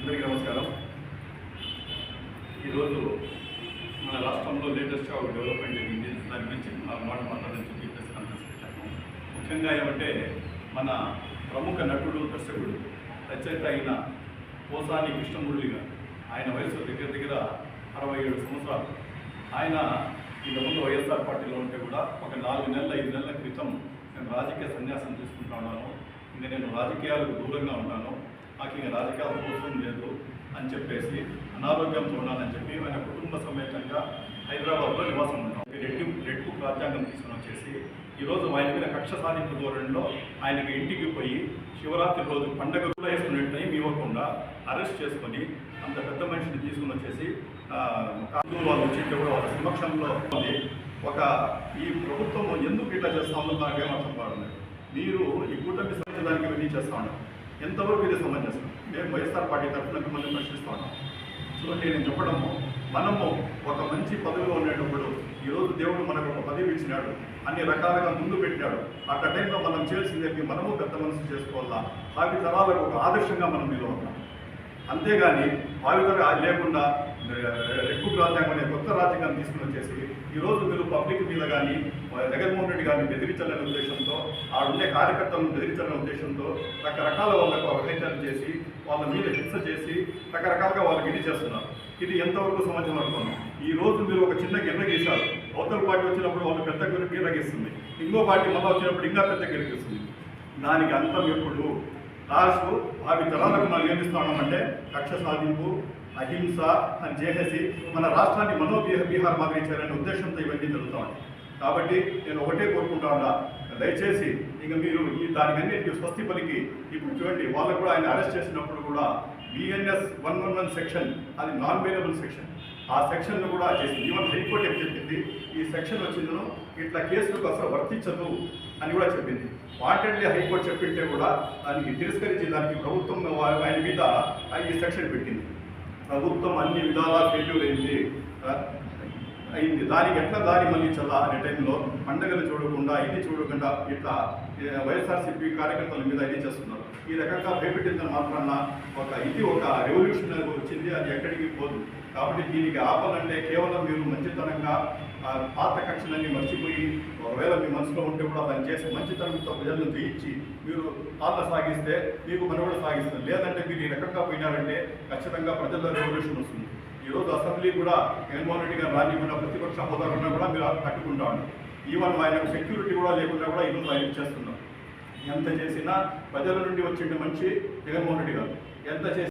అందరికీ నమస్కారం. ఈరోజు మన రాష్ట్రంలో లేటెస్ట్గా ఒక డెవలప్మెంట్ జరిగింది. దాని గురించి మాట మాట్లాడని చెప్పి ప్రెస్ కాన్ఫరెన్స్ పెట్టాము. ముఖ్యంగా ఏమంటే మన ప్రముఖ నటుడు దర్శకుడు రచయిత అయిన పోసాని కృష్ణమురళి గారు. ఆయన వయసు దగ్గర దగ్గర అరవై ఏడు సంవత్సరాలు. ఆయన ఇంతకుముందు వైఎస్ఆర్ పార్టీలో ఉంటే కూడా ఒక నాలుగు నెలల ఐదు నెలల క్రితం నేను రాజకీయ సన్యాసం తీసుకుంటున్నాను ఇంకా నేను రాజకీయాలకు దూరంగా ఉన్నాను నాకు ఇంకా రాజకీయాలు అవసరం లేదు అని చెప్పేసి అనారోగ్యంతో ఉండాలని చెప్పి ఆయన కుటుంబ సమేతంగా హైదరాబాద్లో నివాసం ఉంటాం. రెడ్డి రెడ్ బుక్ రాజ్యాంగం తీసుకుని వచ్చేసి ఈరోజు ఆయన మీద కక్ష సాధింపు ధోరణిలో ఆయనకి ఇంటికి పోయి శివరాత్రి రోజు పండగ కూడా వేసుకునే టైం ఇవ్వకుండా అరెస్ట్ చేసుకొని అంత పెద్ద మనిషిని తీసుకుని వచ్చేసి ఆ, వాళ్ళు వచ్చింటే కూడా వాళ్ళ సమక్షంలో ఉంది. ఒక ఈ ప్రభుత్వం ఎందుకు ఇట్లా చేస్తామో ఉందో నాకేం కావడం మీరు ఈ కూటమి సంబంధించడానికి వెళ్ళి చేస్తా ఉన్నారు. ఎంతవరకు ఇది సమంజసం మేము వైఎస్ఆర్ పార్టీ తరఫున మిమ్మల్ని ప్రశ్నిస్తా ఉన్నాం. చూడండి నేను చెప్పడము మనము ఒక మంచి పదవిలో ఉండేటప్పుడు ఈరోజు దేవుడు మనకు ఒక పదవి ఇచ్చినాడు అన్ని రకాలుగా ముందు పెట్టాడు అట్ట టైంలో మనం చేయాల్సిందే మనము పెద్ద మనసు చేసుకోవాలా? భావి తరాలకు ఒక ఆదర్శంగా మనం నిలవగలం అంతేగాని భావితర లేకుండా రెక్కు రాజ్యాంగం అనే కొత్త రాజ్యాంగం తీసుకుని వచ్చేసి ఈరోజు మీరు పబ్లిక్ మీద కానీ జగన్మోహన్ రెడ్డి గారిని బెదిరించాలనే ఉద్దేశంతో ఆ ఉండే కార్యకర్తలను బెదిరించాలనే ఉద్దేశంతో రకరకాల వాళ్ళకు అవహేళన చేసి వాళ్ళ మీద హింస చేసి రకరకాలుగా వాళ్ళకి ఇది చేస్తున్నారు. ఇది ఎంతవరకు సమాజం అనుకున్నాం? ఈ రోజు మీరు ఒక చిన్న గిర్ర గీశారు. అవతల పార్టీ వచ్చినప్పుడు వాళ్ళు పెద్ద గిర్ర గిర్ర గీస్తుంది. ఇంకో పార్టీ మళ్ళీ వచ్చినప్పుడు ఇంకా పెద్ద గిర్ర గీస్తుంది. దానికి అంతం ఎప్పుడు లాస్ట్ భావి తరాలకు మనం ఏమిస్తున్నామంటే కక్ష సాధింపు అహింస అని చేసేసి మన రాష్ట్రాన్ని మనోబీహ బీహార్ మాదిరి చేయాలనే ఉద్దేశంతో ఇవన్నీ జరుగుతామండి కాబట్టి నేను ఒకటే కోరుకుంటా ఉన్నా దయచేసి ఇక మీరు ఈ దానికన్నిటికీ స్వస్తి పలికి ఇప్పుడు చూడండి వాళ్ళు కూడా ఆయన అరెస్ట్ చేసినప్పుడు కూడా BNS one one one section అది నాన్ వేరియబుల్ సెక్షన్ ఆ సెక్షన్ను కూడా చేసింది ఈవెన్ హైకోర్టు ఏం చెప్పింది? ఈ సెక్షన్ వచ్చిందను ఇట్లా కేసులకు అసలు వర్తించదు అని కూడా చెప్పింది. వాటెడ్లీ హైకోర్టు చెప్పింటే కూడా దానికి తిరస్కరించి దానికి ప్రభుత్వం ఆయన మీద ఈ సెక్షన్ పెట్టింది. ప్రభుత్వం అన్ని విధాలా ఫెయిల్యూర్ అయింది. అయింది. దానికి ఎట్లా దారి మళ్ళించాలా అనే టైంలో పండగలు చూడకుండా ఇది చూడకుండా ఇట్లా వైఎస్ఆర్సీపీ కార్యకర్తల మీద ఇది చేస్తున్నారు. ఈ రకంగా భయపెట్టిన మాత్రాన ఒక ఇది ఒక రెవల్యూషన్ వచ్చింది. అది ఎక్కడికి పోదు. కాబట్టి దీనికి ఆపాలంటే కేవలం మీరు మంచితనంగా పాత కక్షలన్నీ మర్చిపోయి ఒకవేళ మీ మనసులో ఉంటే కూడా దాన్ని చేసి మంచితనంతో ప్రజలను జయించి మీరు పాలన సాగిస్తే మీకు మనుగడ సాగిస్తారు. లేదంటే మీరు ఈ రకంగా పోయినారంటే ఖచ్చితంగా ప్రజల్లో రెవల్యూషన్ వస్తుంది. ఈరోజు అసెంబ్లీ కూడా జగన్మోహన్ రెడ్డి గారు రానికుండా ప్రతిపక్ష హోదా ఉన్నా కూడా మీరు తట్టుకుంటా ఉన్నారు. ఈవెన్ ఆయనకు సెక్యూరిటీ కూడా లేకుండా కూడా ఈరోజు ఆయన చేస్తున్నారు. ఎంత చేసినా ప్రజల నుండి వచ్చిండే మంచి జగన్మోహన్ రెడ్డి గారు. ఎంత చేసి